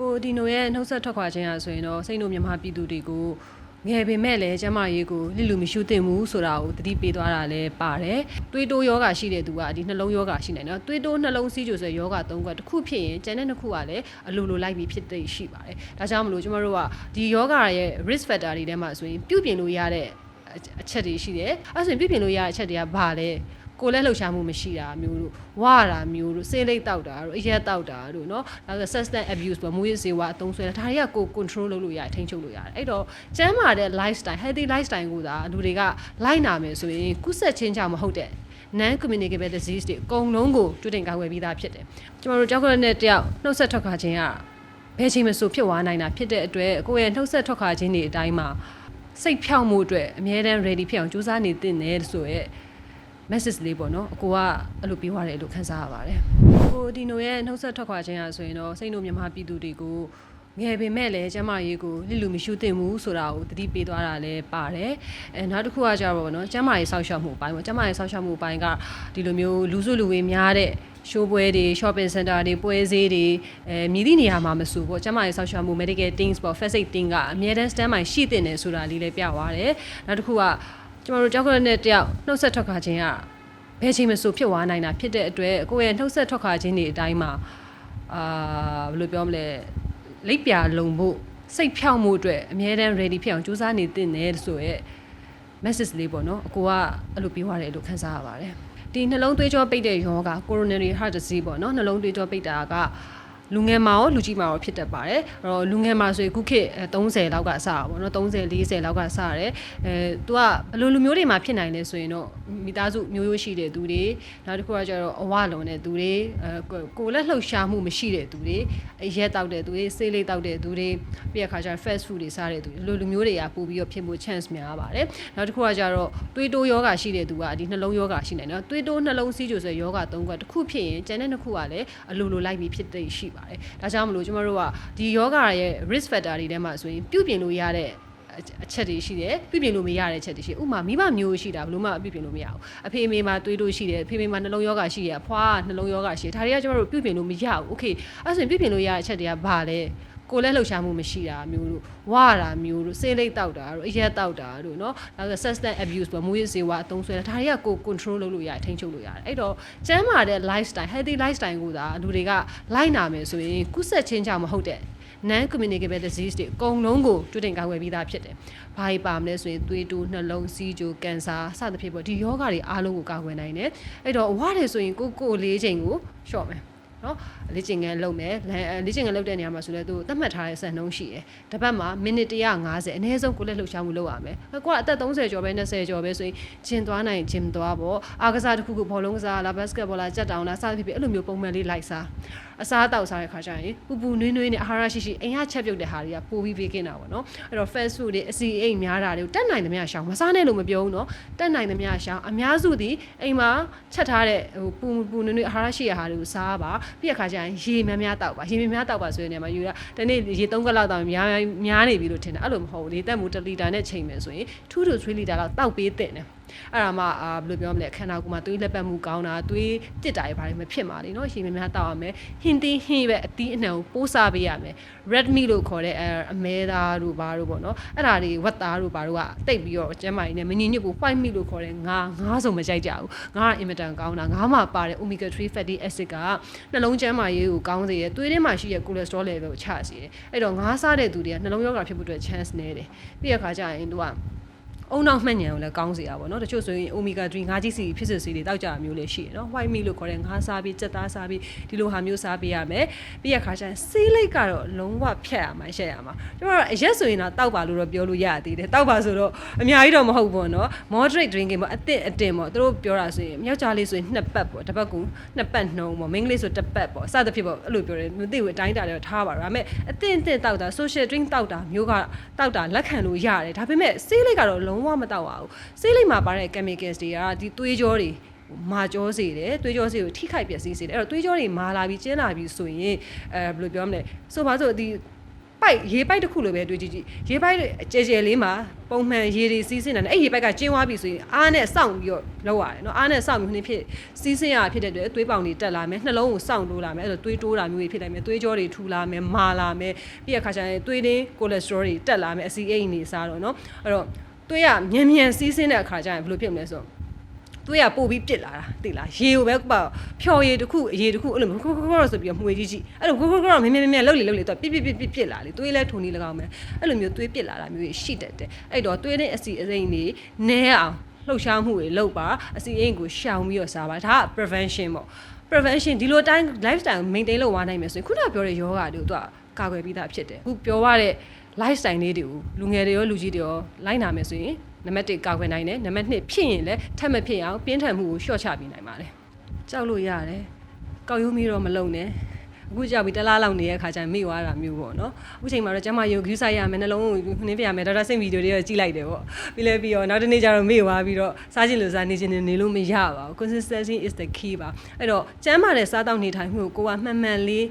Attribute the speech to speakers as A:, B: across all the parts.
A: ကိုဒီနိုရဲ့နှုတ်ဆက်ထွက်ခွာခြင်းဟာဆိုရင်တော့စိတ်နိုမြန်မာပြည်သူတွေကိုငယ်ပင်မဲ့လည်းကျမရေးကိုလိလူမရှိသင့်ဘူးဆိုတာကိုတတိပေးသွားတာလည်းပါတယ်။တွေးတိုးယောဂရှိတဲ့သူကဒီနှလုံးယောဂရှိနေတယ်။တွေးတိုးနှလုံးစီးကြိုဆိုယောဂသုံးခွက်တစ်ခုဖြစ်ရင်ကျန်တဲ့နှစ်ခုကလည်းအလိုလိုလိုက်ပြီးဖြစ်သိရှိပါတယ်။ဒါကြောင့်မလို့ကျမတို့ကဒီယောဂရဲ့ risk factor တွေထဲမှာဆိုရင်ပြုပြင်လို့ရတဲ့အချက်တွေရှိတယ်။အဲဆိုရင်ပြုပြင်လို့ရတဲ့အချက်တွေကဘာလဲ။ ကိုယ်လည်းလှုပ်ရှားမှုမရှိတာမျိုးတို့ဝါတာမျိုးတို့စေးလိတ်တောက်တာတို့အရက်တောက်တာတို့เนาะဒါဆို substance abuse ပေါ့မူရစ်စေဝါအသုံးဆွဲတာဒါတွေကကို control လုပ်လို့ရတယ်ထိန်းချုပ်လို့ရတယ်အဲ့တော့ကျန်းမာတဲ့ lifestyle healthy lifestyle ကိုသာလူတွေကလိုက်နာမယ်ဆိုရင်ကုဆက်ချင်းချမဟုတ်တဲ့ non communicable disease တွေအကုန်လုံးကိုတွတင်ကာကွယ်ပြီးသားဖြစ်တယ်ကျွန်တော်တို့ကြောက်ကရက်နဲ့တယောက်နှုတ်ဆက်ထွက်ခါခြင်းကဘယ်ချိန်မှဆိုဖြစ်သွားနိုင်တာဖြစ်တဲ့အတွက်ကိုယ့်ရဲ့နှုတ်ဆက်ထွက်ခါခြင်းတွေအတိုင်းမှာစိတ်ဖြောင့်မှုအတွက်အမြဲတမ်း ready ဖြစ်အောင်ကြိုးစားနေသင့်တယ်ဆိုရဲ message လေးပေါ့နော်အကိုကအဲ့လိုပြောရတယ်လို့ခန်းစားရပါတယ်ကိုဒီနိုရဲ့နှုတ်ဆက်ထွက်ခွာခြင်းဟာဆိုရင်တော့စိတ်နိုမြန်မာပြည်သူတွေကိုငယ်ပင်မဲ့လည်းကျမရေးကိုလိလူမရှိသင့်ဘူးဆိုတာကိုတတိပေးသွားတာလည်းပါတယ်အဲနောက်တစ်ခုကကြတော့ဗောနော်ကျမရေးဆောက်ရှောက်မှုအပိုင်းပေါ့ကျမရေးဆောက်ရှောက်မှုအပိုင်းကဒီလိုမျိုးလူစုလူဝေးများတဲ့ရှိုးပွဲတွေ shopping center တွေပွဲဈေးတွေအဲမြည်သည့်နေရာမှာမဆိုပေါ့ကျမရေးဆောက်ရှောက်မှု medical things ပေါ့ first aid thing ကအမြဲတမ်း stand by ရှိတင်တယ်ဆိုတာလေးလည်းပြသွားတယ်နောက်တစ်ခုက ကျမတို့ကြောက်ကရက်နဲ့တယောက်နှုတ်ဆက်ထွက်ခါခြင်းကဘယ်ချိန်မှဆိုဖြစ်သွားနိုင်တာဖြစ်တဲ့အတွက်ကိုယ့်ရဲ့နှုတ်ဆက်ထွက်ခါခြင်းတွေအတိုင်းမှာအာဘယ်လိုပြောမလဲလိပ်ပြာလုံဖို့စိတ်ဖြောင့်မှုအတွက်အမြဲတမ်း ready ဖြစ်အောင်ကြိုးစားနေသင့်တယ်ဆိုရဲ message လေးပေါ့နော်အကိုကအဲ့လိုပြောရတယ်လို့ခန်းစားရပါတယ်ဒီနှလုံးသွေးကြောပိတ်တဲ့ယောဂ coronary heart disease ပေါ့နော်နှလုံးသွေးကြောပိတ်တာက လူငယ်မှာရောလူကြီးမှာရောဖြစ်တတ်ပါတယ်အဲ့တော့လူငယ်မှာဆိုရင်ခုခေတ်30လောက်ကစတာပေါ့နော်30 40လောက်ကစရတယ်အဲသူကဘယ်လိုလူမျိုးတွေမှာဖြစ်နိုင်လဲဆိုရင်တော့မိသားစုမျိုးရိုးရှိတဲ့သူတွေနောက်တစ်ခုကကျတော့အဝလွန်တဲ့သူတွေအဲကိုယ်လက်လှုပ်ရှားမှုမရှိတဲ့သူတွေအရက်တောက်တဲ့သူတွေဆေးလေးတောက်တဲ့သူတွေပြီးတဲ့အခါကျတော့ fast food တွေစားတဲ့သူတွေလူလူမျိုးတွေကပို့ပြီးတော့ဖြစ်ဖို့ chance များပါတယ်နောက်တစ်ခုကကျတော့တွေးတိုးယောဂရှိတဲ့သူကဒီနှလုံးယောဂရှိနေတယ်နော်တွေးတိုးနှလုံးစီးကြိုဆိုယောဂသုံးခွက်တစ်ခုဖြစ်ရင်ကျန်တဲ့နှစ်ခုကလည်းအလိုလိုလိုက်ပြီးဖြစ်သိရှိပတယ်ဒါကြောင့်မလို့ကျမတို့ကဒီယောဂရဲ့ risk factor တွေထဲမှာဆိုရင်ပြုပြင်လို့ရတဲ့အချက်တွေရှိတယ်ပြုပြင်လို့မရတဲ့အချက်တွေရှိဥပမာမိဘမျိုးရှိတာဘလို့မှပြုပြင်လို့မရဘူးအဖေအမေမှာတွေးလို့ရှိတယ်အဖေအမေမှာနှလုံးယောဂရှိရအဖွားကနှလုံးယောဂရှိတယ်ဒါတွေကကျမတို့ပြုပြင်လို့မရဘူးโอเคအဲ့ဆိုရင်ပြုပြင်လို့ရတဲ့အချက်တွေကဘာလဲ ကိုယ်လည်းလှုပ်ရှားမှုမရှိတာမျိုးတို့ဝါတာမျိုးတို့စေးလိတ်တောက်တာတို့အရက်တောက်တာတို့เนาะဒါဆို substance abuse ပေါ့မူရစ်စေဝါအသုံးဆွဲတာဒါတွေကကို control လုပ်လို့ရတယ်ထိန်းချုပ်လို့ရတယ်အဲ့တော့ကျန်းမာတဲ့ lifestyle healthy lifestyle ကိုသာလူတွေကလိုက်နာမယ်ဆိုရင်ကုဆက်ချင်းချမဟုတ်တဲ့ non communicable disease တွေအကုန်လုံးကိုတွတင်ကာကွယ်ပြီးသားဖြစ်တယ်။ဘာကြီးပါမလဲဆိုရင်သွေးတိုးနှလုံးစီးကြိုကင်ဆာစသဖြင့်ပေါ့ဒီယောဂတွေအားလုံးကိုကာကွယ်နိုင်တယ်။အဲ့တော့ဝါတယ်ဆိုရင်ကိုကိုလေးချိန်ကိုလျှော့မယ်။ နော်လေ့ကျင့်ခန်းလုပ်မယ်လေ့ကျင့်ခန်းလုပ်တဲ့နေရာမှာဆိုလဲသူသတ်မှတ်ထားတဲ့စံနှုန်းရှိတယ်။တစ်ပတ်မှာမိနစ်150အနည်းဆုံးကိုလက်လှုပ်ရှားမှုလုပ်ရမယ်။ကိုကအသက်30ကျော်ပဲ20ကျော်ပဲဆိုရင်ဂျင်သွားနိုင်ဂျင်သွားပေါ့။အားကစားတစ်ခုခုဘောလုံးကစားလားဘတ်စကတ်ဘောလားကြက်တောင်လားစသဖြင့်အဲ့လိုမျိုးပုံမှန်လေးလိုက်စား။ အစားအသောက်စားတဲ့ခါကျရင်ပူပူနွေးနွေးနဲ့အာဟာရရှိရှိအိမ်ကချက်ပြုတ်တဲ့ဟာတွေကပိုပြီးပေးကင်းတာပေါ့နော်အဲ့တော့ fast food တွေအစီအိမ်များတာတွေကိုတက်နိုင်သမျှရှောင်မစားနဲ့လို့မပြောဘူးနော်တက်နိုင်သမျှရှောင်အများစုသည်အိမ်မှာချက်ထားတဲ့ဟိုပူပူနွေးနွေးအာဟာရရှိတဲ့ဟာတွေကိုစားပါပြီးတဲ့ခါကျရင်ရေများများတောက်ပါရေများများတောက်ပါဆိုတဲ့နေရာမှာယူရတနေ့ရေ3ကလောက်တောက်များများနေပြီလို့ထင်တယ်အဲ့လိုမဟုတ်ဘူးလေတက်မှု1လီတာနဲ့ချိန်မယ်ဆိုရင်2 to 3လီတာလောက်တောက်ပေးတဲ့တယ် အဲ့ဒါမှအာဘယ်လိုပြောမလဲခန္ဓာကိုယ်မှာသွေးလက်ပတ်မှုကောင်းတာသွေးတစ်တာတွေဘာတွေမဖြစ်ပါလိမ့်နော်ရှင်များများတောက်ရမယ်ဟင်းသီးဟင်းပဲအသီးအနှံကိုပိုးစားပေးရမယ် red meat လို့ခေါ်တဲ့အဲအမဲသားတို့ဘာတို့ပေါ့နော်အဲ့ဒါတွေဝက်သားတို့ဘာတို့ကတိတ်ပြီးတော့ကျမ်းမာရည်နဲ့မငြိညွတ်ဘူး white meat လို့ခေါ်တဲ့ငါငါးစုံမကြိုက်ကြဘူးငါကအင်မတန်ကောင်းတာငါးမှာပါတဲ့ omega 3 fatty acid ကနှလုံးကျန်းမာရေးကိုကောင်းစေတယ်သွေးထဲမှာရှိတဲ့ cholesterol level ကိုချစေတယ်အဲ့တော့ငါးစားတဲ့သူတွေကနှလုံးရောဂါဖြစ်ဖို့အတွက် chance နည်းတယ်ပြီးရခါကျရင်သူက အုံနောက်မှတ်ဉဏ်ကိုလည်းကောင်းစေတာပေါ့နော်တချို့ဆိုရင် omega 3ငါးကြီးစီဖြစ်စစ်စီတွေတောက်ကြမျိုးလေးရှိရနော် white meat လို့ခေါ်တဲ့ငါးစားပြီးကြက်သားစားပြီးဒီလိုဟာမျိုးစားပေးရမယ်ပြီးရခါကျရင်ဆေးလိတ်ကတော့လုံးဝဖြတ်ရမှာရှက်ရမှာကျမတို့အရက်ဆိုရင်တော့တောက်ပါလို့တော့ပြောလို့ရသေးတယ်တောက်ပါဆိုတော့အများကြီးတော့မဟုတ်ဘူးနော် moderate drinking ပေါ့အသင့်အတင်ပေါ့သူတို့ပြောတာဆိုရင်မြောက်ကြားလေးဆိုရင်နှစ်ပတ်ပေါ့တစ်ပတ်ကူနှစ်ပတ်နှုံပေါ့မိန်းကလေးဆိုတစ်ပတ်ပေါ့အစသဖြင့်ပေါ့အဲ့လိုပြောတယ်မသိဘူးအတိုင်းတာတော့ထားပါတော့ဒါပေမဲ့အသင့်အင့်တောက်တာ social drink တောက်တာမျိုးကတောက်တာလက်ခံလို့ရတယ်ဒါပေမဲ့ဆေးလိတ်ကတော့လုံးဝမတောက်ပါဘူးဆေးလိတ်မှာပါတဲ့ chemicals တွေကဒီသွေးကြောတွေမာကြောစေတယ်သွေးကြောစေကိုထိခိုက်ပျက်စီးစေတယ်အဲ့တော့သွေးကြောတွေမာလာပြီးကျင်းလာပြီးဆိုရင်အဲဘယ်လိုပြောမလဲဆိုပါစို့ဒီပိုက်ရေပိုက်တစ်ခုလိုပဲတွေ့ကြည့်ကြည့်ရေပိုက်ကျဲကျဲလေးမှာပုံမှန်ရေတွေစီးဆင်းတယ်အဲ့ရေပိုက်ကကျင်းသွားပြီဆိုရင်အားနဲ့စောင့်ပြီးတော့လောက်ရတယ်နော်အားနဲ့စောင့်ပြီးခဏဖြစ်စီးဆင်းရဖြစ်တဲ့အတွက်သွေးပေါင်တွေတက်လာမယ်နှလုံးကိုစောင့်တိုးလာမယ်အဲ့တော့သွေးတိုးတာမျိုးတွေဖြစ်နိုင်မယ်သွေးကြောတွေထူလာမယ်မာလာမယ်ပြီးရခါကျရင်သွေးတင်းကိုလက်စထရောတွေတက်လာမယ်အဆီအိတ်နေစားတော့နော်အဲ့တော့ သွေးကမြန်မြန်စီးဆင်းတဲ့အခါကျရင်ဘယ်လိုဖြစ်မလဲဆိုတော့သူကပို့ပြီးပြစ်လာတာသိလားရေကိုပဲပေါ့ဖြော်ရည်တစ်ခုအရေတစ်ခုအဲ့လိုခခခခဆိုပြီးမှွေကြီးကြီးအဲ့လိုခခခခမင်းမင်းမင်းလှုပ်လေလှုပ်လေတော့ပြစ်ပြစ်ပြစ်ပြစ်ပြစ်လာလေသွေးလဲထုံနေလကောင်းမယ်အဲ့လိုမျိုးသွေးပြစ်လာတာမျိုးရှိတတ်တယ်အဲ့တော့သွေးနဲ့အစီအစိမ့်တွေနဲအောင်လှုပ်ရှားမှုတွေလုပ်ပါအစီအရင်ကိုရှောင်ပြီးတော့စားပါဒါက prevention ပေါ့ prevention ဒီလိုတိုင်း lifestyle maintain လုပ်သွားနိုင်မယ်ဆိုရင်ခုနပြောတဲ့ယောဂတွေကိုသူကကာကွယ်ပြီးသားဖြစ်တယ်အခုပြောရတဲ့ lifestyle လေးတွေကိုလူငယ်တွေရောလူကြီးတွေရောလိုက်နာမယ်ဆိုရင်နံပါတ်1ကာကွယ်နိုင်တယ်နံပါတ်2ဖြစ်ရင်လည်းထပ်မဖြစ်အောင်ပြင်းထန်မှုကိုလျှော့ချပေးနိုင်ပါတယ်ကြောက်လို့ရတယ်ကောက်ရိုးမီတော့မလုံနဲ့အခုကြောက်ပြီးတလားလောက်နေတဲ့အခါကျရင်မိသွားတာမျိုးပေါ့နော်အခုချိန်မှာတော့ကျမယုံကြည်ဆိုင်ရမယ်နှလုံးကိုနှင်းပြရမယ်ဒေါက်တာစိတ်ဗီဒီယိုတွေကကြည့်လိုက်တယ်ပေါ့ပြီးလဲပြီးတော့နောက်တစ်နေ့ကျတော့မိသွားပြီးတော့စားချင်လို့စားနေချင်နေလို့မရပါဘူး consistency is the key ပါအဲ့တော့ကျမ်းမာတဲ့စားတောက်နေထိုင်မှုကိုကိုကမှန်မှန်လေး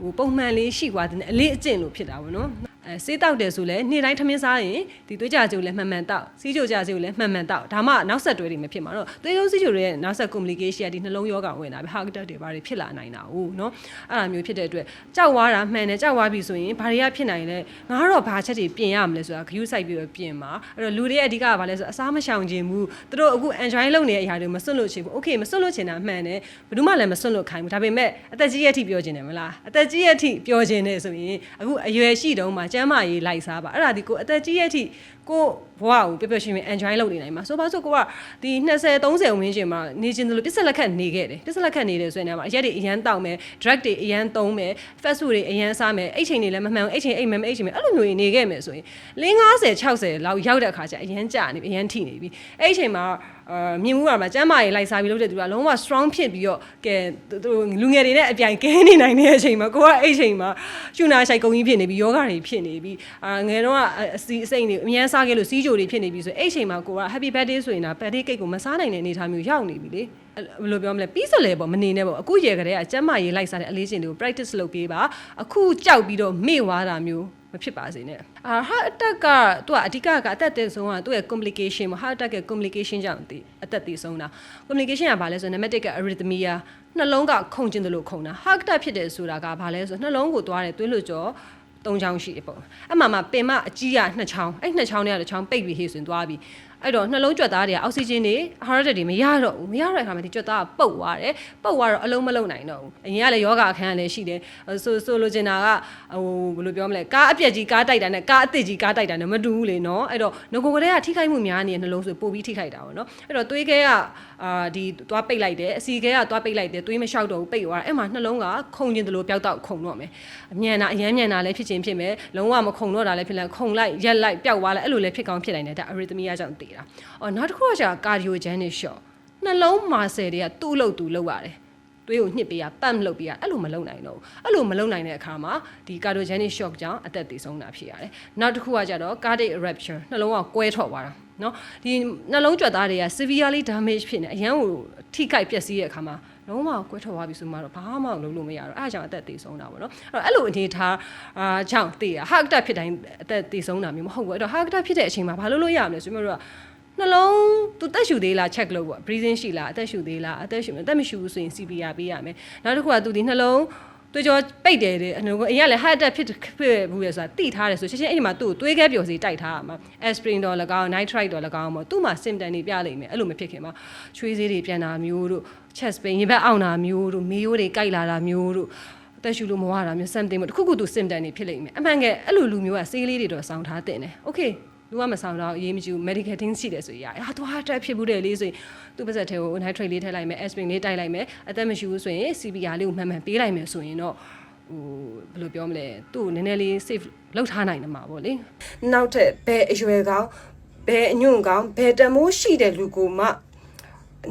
A: ဟိုပုံမှန်လေးရှိသွားတဲ့အလေးအကျင့်လို့ဖြစ်တာပေါ့နော် အဲစေးတောက်တယ်ဆိုလဲနေ့တိုင်းထမင်းစားရင်ဒီသွေးကြကြိုလည်းမှန်မှန်တောက်စီးကြိုကြကြိုလည်းမှန်မှန်တောက်ဒါမှနောက်ဆက်တွဲတွေမဖြစ်မှာတော့သွေးကြိုစီးကြိုတွေရဲ့နောက်ဆက် communication ကဒီနှလုံးရောဂါဝင်တာပဲ heart attack တွေဘာတွေဖြစ်လာနိုင်တာ哦เนาะအဲ့လိုမျိုးဖြစ်တဲ့အတွက်ကြောက်ဝါတာမှန်တယ်ကြောက်ဝါပြီဆိုရင်ဘာတွေကဖြစ်နိုင်လဲငါတော့ဘာချက်တွေပြင်ရမလဲဆိုတာဂရုစိုက်ပြီးတော့ပြင်ပါအဲ့တော့လူတွေအဓိကကဘာလဲဆိုအစားမရှောင်ခြင်းဘူးသူတို့အခု enjoy လုပ်နေတဲ့အရာတွေမစွန့်လို့ချင်ဘူး okay မစွန့်လို့ချင်တာမှန်တယ်ဘယ်သူမှလည်းမစွန့်လို့ခိုင်းဘူးဒါပေမဲ့အသက်ကြီးရဲ့အထိပြောချင်တယ်မလားအသက်ကြီးရဲ့အထိပြောချင်တယ်ဆိုရင်အခုအရွယ်ရှိတုန်းမှာ ကျမ်းမာရေးလိုက်စားပါအဲ့ဒါဒီကိုအသက်ကြီးရဲ့အထိကို ဘဝကိုပျော်ပျော်ရွှင်ရွှင် enjoy လုပ်နေနိုင်မှာဆိုပါစို့ကိုကဒီ20 30ဝန်းကျင်မှာနေခြင်းလို့ပစ္စလက်ခတ်နေခဲ့တယ်ပစ္စလက်ခတ်နေတယ်ဆိုရင်လည်းအရက်တွေအရန်တောက်မယ် drug တွေအရန်သုံးမယ် fast food တွေအရန်စားမယ်အိတ်ချိန်တွေလည်းမမှန်ဘူးအိတ်ချိန်အိတ်မယ်အိတ်ချိန်မယ်အဲ့လိုမျိုးနေခဲ့မယ်ဆိုရင်50 60လောက်ရောက်တဲ့အခါကျအရန်ကြာနေပြီအရန်ထိနေပြီအဲ့ဒီအချိန်မှာအာမြင်မှုကမှာကျမ်းမာရေးလိုက်စားပြီးလုပ်တဲ့သူကလုံးဝ strong ဖြစ်ပြီးတော့ကဲသူလူငယ်တွေနဲ့အပြိုင်ကဲနေနိုင်တဲ့အချိန်မှာကိုကအဲ့အချိန်မှာရှုနာဆိုင်ကုံကြီးဖြစ်နေပြီးယောဂတွေဖြစ်နေပြီးအာငယ်တော့အစီအစိမ့်တွေအများစားခဲ့လို့စီးကြိုတွေဖြစ်နေပြီးဆိုအဲ့အချိန်မှာကိုက happy birthday ဆိုရင်ဒါ birthday cake ကိုမစားနိုင်တဲ့အနေအထားမျိုးရောက်နေပြီလေဘယ်လိုပြောမလဲပြီးစလဲပေါ့မနေနဲ့ပေါ့အခုရေကလေးကကျမ်းမာရေးလိုက်စားတဲ့အလေးချိန်တွေကို practice လုပ်ပေးပါအခုကြောက်ပြီးတော့မေ့သွားတာမျိုးမဖြစ်ပါစေနဲ့အာ heart attack ကသူကအဓိကကအသက်သေဆုံးကသူ့ရဲ့ complication ပေါ့ heart attack ရဲ့ complication ကြောင့်တည်အသက်သေဆုံးတာ complication ကဘာလဲဆိုတော့ nematic က arrhythmia နှလုံးကခုန်ကျင်တယ်လို့ခုန်တာ heart attack ဖြစ်တယ်ဆိုတာကဘာလဲဆိုတော့နှလုံးကိုသွားတယ်သွေးလွှတ်ကြော သုံးချောင်းရှိတယ်ပေါ့အဲ့မှာမှပင်မအကြီးကနှစ်ချောင်းအဲ့နှစ်ချောင်းတွေကတစ်ချောင်းပိတ်ပြီးဟေ့ဆိုရင်သွားပြီး အဲ့တော့နှလုံးကြွက်သားတွေကအောက်ဆီဂျင်တွေဟာရတက်တွေမရတော့ဘူးမရတဲ့အခါမှာဒီကြွက်သားကပုတ်သွားတယ်ပုတ်သွားတော့အလုံးမလုံးနိုင်တော့ဘူးအရင်ကလည်းယောဂအခန်းကလည်းရှိတယ်ဆိုဆိုလိုချင်တာကဟိုဘယ်လိုပြောမလဲကားအပြက်ကြီးကားတိုက်တာနဲ့ကားအသစ်ကြီးကားတိုက်တာနဲ့မတူဘူးလေနော်အဲ့တော့ငကိုကလေးကထိခိုက်မှုများနေတဲ့နှလုံးဆိုပိုပြီးထိခိုက်တာပေါ့နော်အဲ့တော့သွေးခဲကအာဒီသွားပိတ်လိုက်တယ်အစီခဲကသွားပိတ်လိုက်တယ်သွေးမလျှောက်တော့ဘူးပိတ်သွားအဲ့မှာနှလုံးကခုန်ကျင်တယ်လို့ပျောက်တော့ခုန်တော့မယ်အမြန်တာအရမ်းမြန်တာလည်းဖြစ်ချင်းဖြစ်မယ်လုံးဝမခုန်တော့တာလည်းဖြစ်လိုက်ခုန်လိုက်ရက်လိုက်ပျောက်သွားလိုက်အဲ့လိုလည်းဖြစ်ကောင်းဖြစ်နိုင်တယ်ဒါ arrhythmia ကြောင့်တည်တာအော်နောက်တစ်ခုကကြာ cardiogenic shock နှလုံးမာဆယ်တွေကသူ့လို့သူလုပ်ရတယ်သွေးကိုညှစ်ပေးရပန့်လုပ်ပေးရအဲ့လိုမလုပ်နိုင်တော့ဘူးအဲ့လိုမလုပ်နိုင်တဲ့အခါမှာဒီ cardiogenic shock ကြောင့်အသက်သေဆုံးတာဖြစ်ရတယ်နောက်တစ်ခုကကြတော့ cardiac rupture နှလုံးကကွဲထွက်သွားတာနော်ဒီနှလုံးကြွက်သားတွေက severely damage ဖြစ်နေအရန်ကို ထိခိုက်ပျက်စီးတဲ့အခါမှာလုံးဝကွဲထွက်သွားပြီဆိုမှတော့ဘာမှလုပ်လို့မရတော့အဲ့ဒါကြောင့်အသက်သေဆုံးတာပေါ့နော်အဲ့တော့အဲ့လိုအနေထားအာကြောင့်သေတာ heart attack ဖြစ်တိုင်းအသက်သေဆုံးတာမျိုးမဟုတ်ဘူးအဲ့တော့ heart attack ဖြစ်တဲ့အချိန်မှာဘာလုပ်လို့ရမလဲဆိုမှတော့နှလုံးသူတက်ရှူသေးလား check လုပ်ပေါ့ breathing ရှိလားအသက်ရှူသေးလားအသက်ရှူအသက်မရှူဘူးဆိုရင် CPR ပေးရမယ်နောက်တစ်ခုကသူဒီနှလုံး သွေးကြောပိတ်တယ်တဲ့အနှုံကအရင်ကလည်း heart attack ဖြစ်ဖြစ်ဘူးလေဆိုတာသိထားတယ်ဆိုချက်ချင်းအဲ့ဒီမှာသူ့ကိုသွေးခဲပျော်စီတိုက်ထားရမှာ aspirin တော့၎င်း nitrite တော့၎င်းပေါ့သူ့မှာ symptom တွေပြလိမ့်မယ်အဲ့လိုမဖြစ်ခင်မှာချွေးစေးတွေပြန်တာမျိုးတို့ chest pain ရင်ဘတ်အောင့်တာမျိုးတို့မေးရိုးတွေကြိုက်လာတာမျိုးတို့အသက်ရှူလို့မဝတာမျိုး something ပေါ့တခုခုသူ symptom တွေဖြစ်လိမ့်မယ်အမှန်ကဲအဲ့လိုလူမျိုးကဆေးလေးတွေတော့စောင်းထားတဲ့တယ် okay လူကမဆောင်တော့အရေးမကြီးဘူး medical thing ရှိတယ်ဆိုရင်ရတယ်ဟာသူဟာတက်ဖြစ်ဘူးတယ်လေဆိုရင်သူ့ပါစက်ထဲကို nitrate လေးထည့်လိုက်မယ် aspirin လေးတိုက်လိုက်မယ်အသက်မရှူဘူးဆိုရင် CPR လေးကိုမှန်မှန်ပေးလိုက်မယ်ဆိုရင်တော့ဟိုဘယ်လိုပြောမလဲသူ့ကိုနည်းနည်းလေး safe လောက်ထားနိုင်တယ်မှာပေါ့လေ
B: နောက်ထပ်ဘယ်အရွယ်ကောင်းဘယ်အညွန့်ကောင်းဘယ်တမိုးရှိတဲ့လူကိုမှ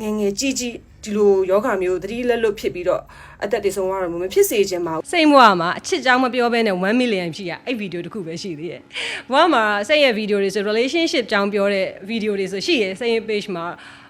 B: ငယ်ငယ်ကြီးကြီး ဒီလိုယောဂမျိုးသတိလက်လွတ်ဖြစ်ပြီးတော့အသက်တည်ဆုံးသွားတော့မဖြစ်စေချင်ပါဘူး
A: စိတ်မွားမှာအချစ်ကြောင်းမပြောဘဲနဲ့1 million ဖြစ်ရအဲ့ဗီဒီယိုတစ်ခုပဲရှိသေးတယ်။ဘွားမှာစိတ်ရဲ့ဗီဒီယိုတွေဆို relationship ကြောင်းပြောတဲ့ဗီဒီယိုတွေဆိုရှိရယ်စိတ်ရဲ့ page မှာ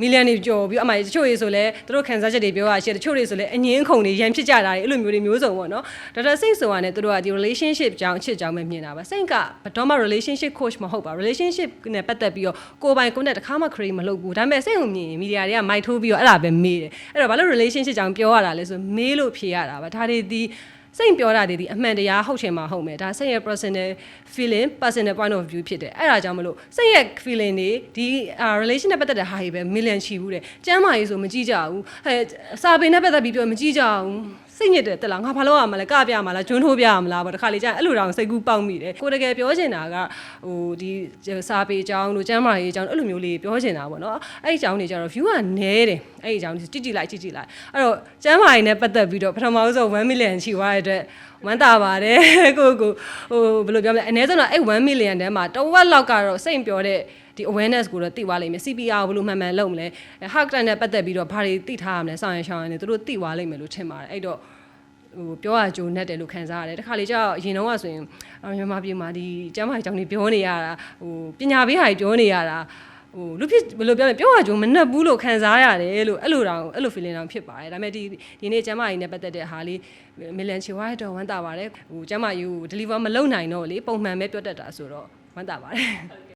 A: မီလီယံတွေကျော်ပြီးအမှတချို့တွေဆိုလဲသူတို့ခံစားချက်တွေပြောရရှိတယ်တချို့တွေဆိုလဲအငင်းခုန်တွေရန်ဖြစ်ကြတာတွေအဲ့လိုမျိုးတွေမျိုးစုံပေါ့နော်ဒေါက်တာစိတ်ဆိုတာနဲ့သူတို့ကဒီ relationship ကြောင်းအချစ်ကြောင်းပဲမြင်တာပါစိတ်ကဘယ်တော့မှ relationship coach မဟုတ်ပါ relationship နဲ့ပတ်သက်ပြီးတော့ကိုယ်ပိုင်ကိုယ်နဲ့တစ်ခါမှ create မလုပ်ဘူးဒါပေမဲ့စိတ်ကိုမြင်ရင်မီဒီယာတွေကမိုက်ထိုးပြီးတော့အဲ့ဒါပဲမေးတယ်အဲ့တော့ဘာလို့ relationship ကြောင်းပြောရတာလဲဆိုမေးလို့ဖြေရတာပါဒါတွေဒီ စိတ်ပြောတာတွေဒီအမှန်တရားဟုတ်ချင်မှာဟုတ်မယ်ဒါစိတ်ရဲ့ personal feeling personal point of view ဖြစ်တယ်အဲ့ဒါကြောင့်မလို့စိတ်ရဲ့ feeling တွေဒီ relation နဲ့ပတ်သက်တဲ့ဟာတွေပဲ million ချီဘူးတဲ့ကျမ်းမာရေးဆိုမကြည့်ကြဘူးဟဲ့စာပေနဲ့ပတ်သက်ပြီးပြောမကြည့်ကြဘူး စိတ်ညစ်တယ်တက်လားငါဘာလို့ရမလဲကပြမလားကျွန်းထိုးပြမလားပေါ့တခါလေကျရင်အဲ့လိုတောင်စိတ်ကူးပေါက်မိတယ်ကိုတကယ်ပြောချင်တာကဟိုဒီစာပေအကြောင်းတို့ကျမ်းမာရေးအကြောင်းအဲ့လိုမျိုးလေးပြောချင်တာပေါ့နော်အဲ့ဒီအကြောင်းတွေကျတော့ view ကနဲတယ်အဲ့ဒီအကြောင်းကြည့်ကြည့်လိုက်ကြည့်ကြည့်လိုက်အဲ့တော့ကျမ်းမာရေးနဲ့ပတ်သက်ပြီးတော့ပထမဆုံး1 million ချီသွားတဲ့အတွက်ဝမ်းသာပါတယ်ကိုကိုဟိုဘယ်လိုပြောမလဲအနည်းဆုံးတော့အဲ့1 million တန်းမှာတဝက်လောက်ကတော့စိတ်ပြောတဲ့ ဒီ awareness ကိုတော့သိသွားလိမ့်မယ် CPR ကိုဘယ်လိုမှန်မှန်လုပ်မလဲ heart rate နဲ့ပတ်သက်ပြီးတော့ဘာတွေသိထားရမလဲစောင့်ရရှောင်းရနေသူတို့သိသွားလိမ့်မယ်လို့ထင်ပါတယ်အဲ့တော့ဟိုပြောရကြိုးနဲ့တယ်လို့ခံစားရတယ်တခါလေကျတော့အရင်တော့ကဆိုရင်အော်မြန်မာပြည်မှာဒီကျမ်းမာရေးကြောင့်နေပြောနေရတာဟိုပညာပေးဟာကြီးပြောနေရတာဟိုလူဖြစ်ဘယ်လိုပြောမလဲပြောရကြိုးမနှက်ဘူးလို့ခံစားရတယ်လို့အဲ့လိုတောင်အဲ့လို feeling တောင်ဖြစ်ပါတယ်ဒါပေမဲ့ဒီဒီနေ့ကျမ်းမာရေးနဲ့ပတ်သက်တဲ့ဟာလေးမီလန်ချီဝါရတော့ဝမ်းသာပါတယ်ဟိုကျမ်းမာရေးကို deliver မလုပ်နိုင်တော့လေပုံမှန်ပဲပြောတတ်တာဆိုတော့ဝမ်းသာပါတယ်